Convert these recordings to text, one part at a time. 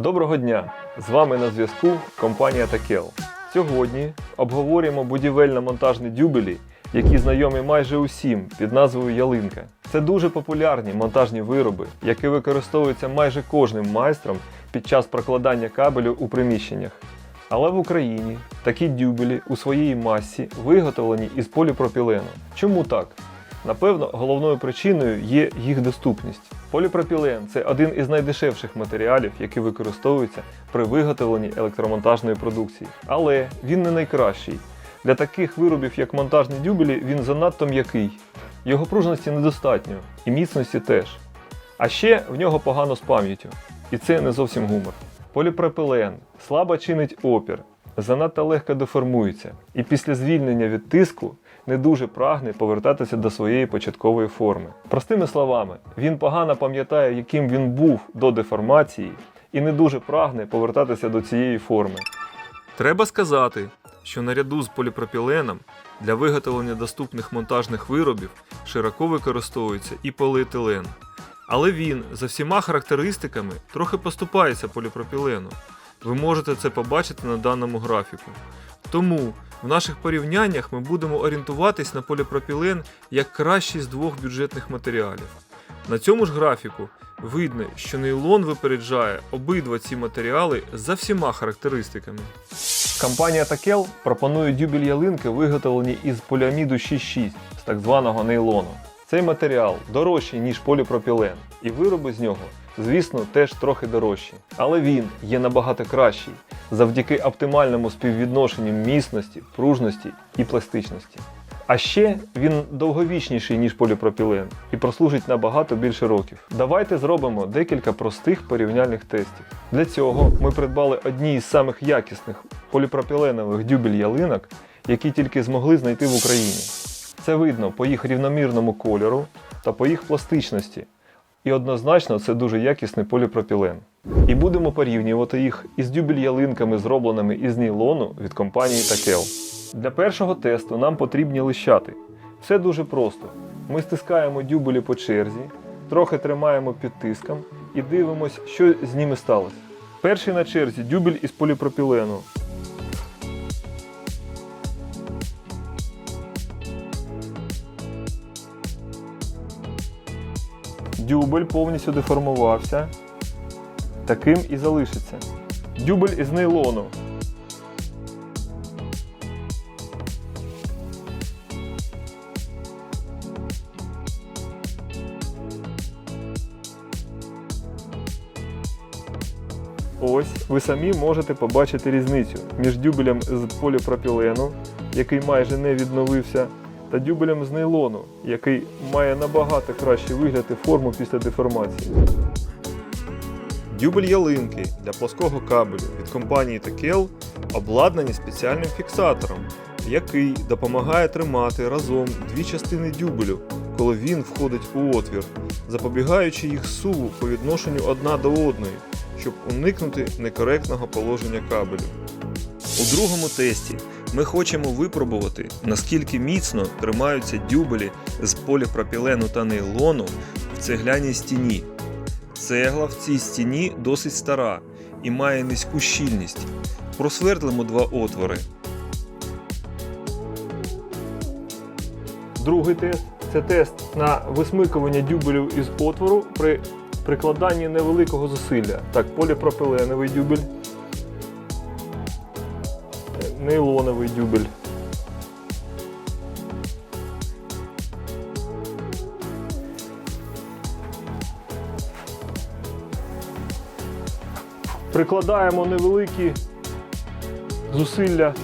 Доброго дня! З вами на зв'язку компанія Такел. Сьогодні обговорюємо будівельно-монтажні дюбелі, які знайомі майже усім під назвою ялинка. Це дуже популярні монтажні вироби, які використовуються майже кожним майстром під час прокладання кабелю у приміщеннях. Але в Україні такі дюбелі у своїй масі виготовлені із поліпропілену. Чому так? Напевно, головною причиною є їх доступність. Поліпропілен це один із найдешевших матеріалів, які використовуються при виготовленні електромонтажної продукції. Але він не найкращий. Для таких виробів, як монтажні дюбелі, він занадто м'який. Його пружності недостатньо, і міцності теж. А ще в нього погано з пам'яттю. І це не зовсім гумор. Поліпропілен слабо чинить опір, занадто легко деформується, і після звільнення від тиску не дуже прагне повертатися до своєї початкової форми. Простими словами, він погано пам'ятає, яким він був до деформації, і не дуже прагне повертатися до цієї форми. Треба сказати, що наряду з поліпропіленом для виготовлення доступних монтажних виробів широко використовується і поліетилен. Але він за всіма характеристиками трохи поступається поліпропілену. Ви можете це побачити на даному графіку. Тому в наших порівняннях ми будемо орієнтуватись на поліпропілен як кращий з двох бюджетних матеріалів. На цьому ж графіку видно, що нейлон випереджає обидва ці матеріали за всіма характеристиками. Компанія Такел пропонує дюбель ялинки, виготовлені із поліаміду 6.6 з так званого нейлону. Цей матеріал дорожчий, ніж поліпропілен, і вироби з нього, звісно, теж трохи дорожчі. Але він є набагато кращий завдяки оптимальному співвідношенню міцності, пружності і пластичності. А ще він довговічніший, ніж поліпропілен, і прослужить набагато більше років. Давайте зробимо декілька простих порівняльних тестів. Для цього ми придбали одні із самих якісних поліпропіленових дюбель ялинок, які тільки змогли знайти в Україні. Це видно по їх рівномірному кольору та по їх пластичності. І однозначно це дуже якісний поліпропілен. І будемо порівнювати їх із дюбель-ялинками, зробленими із нейлону від компанії Такел. Для першого тесту нам потрібні лищати. Все дуже просто. Ми стискаємо дюбелі по черзі, трохи тримаємо під тиском і дивимось, що з ними сталося. Перший на черзі дюбель із поліпропілену. Дюбель повністю деформувався. Таким і залишиться. Дюбель із нейлону. Ось ви самі можете побачити різницю між дюбелем з поліпропілену, який майже не відновився, та дюбелем з нейлону, який має набагато кращий вигляд і форму після деформації. Дюбель ялинки для плоского кабелю від компанії Такел обладнані спеціальним фіксатором, який допомагає тримати разом дві частини дюбелю, коли він входить у отвір, запобігаючи їх суву по відношенню одна до одної, щоб уникнути некоректного положення кабелю. У другому тесті ми хочемо випробувати, наскільки міцно тримаються дюбелі з поліпропілену та нейлону в цегляній стіні. Цегла в цій стіні досить стара і має низьку щільність. Просвердлимо два отвори. Другий тест це тест на висмикування дюбелів із отвору при прикладанні невеликого зусилля. Так, поліпропиленовий дюбель, нейлоновий дюбель. Прикладаємо невеликі зусилля.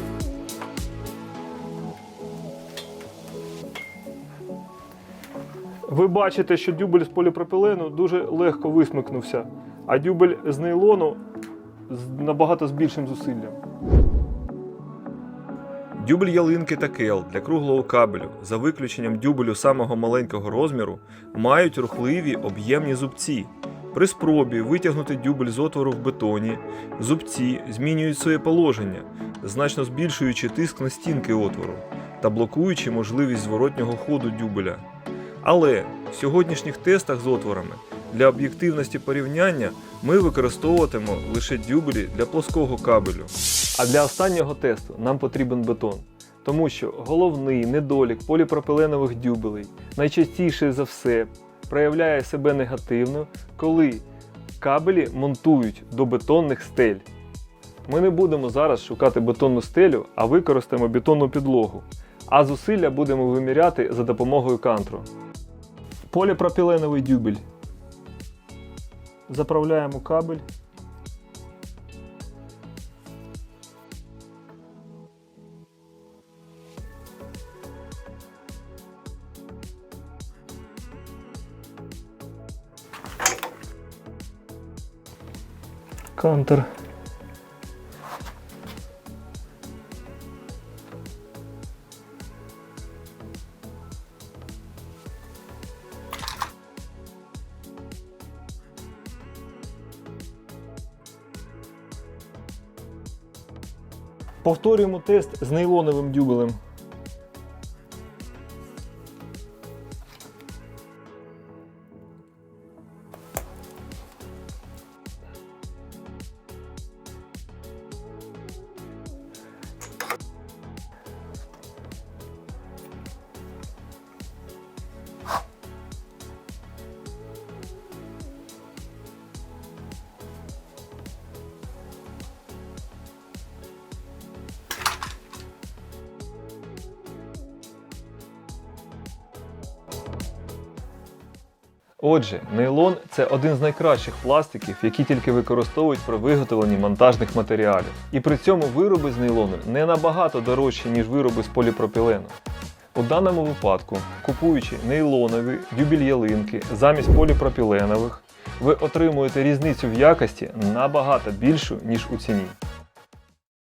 Ви бачите, що дюбель з поліпропілену дуже легко висмикнувся, а дюбель з нейлону набагато з більшим зусиллям. Дюбель ялинки та кел для круглого кабелю, за виключенням дюбелю самого маленького розміру, мають рухливі об'ємні зубці. При спробі витягнути дюбель з отвору в бетоні, зубці змінюють своє положення, значно збільшуючи тиск на стінки отвору та блокуючи можливість зворотнього ходу дюбеля. Але в сьогоднішніх тестах з отворами Для об'єктивності порівняння ми використовуватимемо лише дюбелі для плоского кабелю. А для останнього тесту нам потрібен бетон, тому що головний недолік поліпропиленових дюбелей найчастіше за все проявляє себе негативно, коли кабелі монтують до бетонних стель. Ми не будемо зараз шукати бетонну стелю, а використаємо бетонну підлогу. А зусилля будемо виміряти за допомогою кантру. Поліпропіленовий дюбель. Заправляємо кабель. Кантер. Повторюємо тест з нейлоновим дюбелем. Отже, нейлон це один з найкращих пластиків, які тільки використовують при виготовленні монтажних матеріалів. І при цьому вироби з нейлону не набагато дорожчі, ніж вироби з поліпропілену. У даному випадку, купуючи нейлонові дюбіль-ялинки замість поліпропіленових, ви отримуєте різницю в якості набагато більшу, ніж у ціні.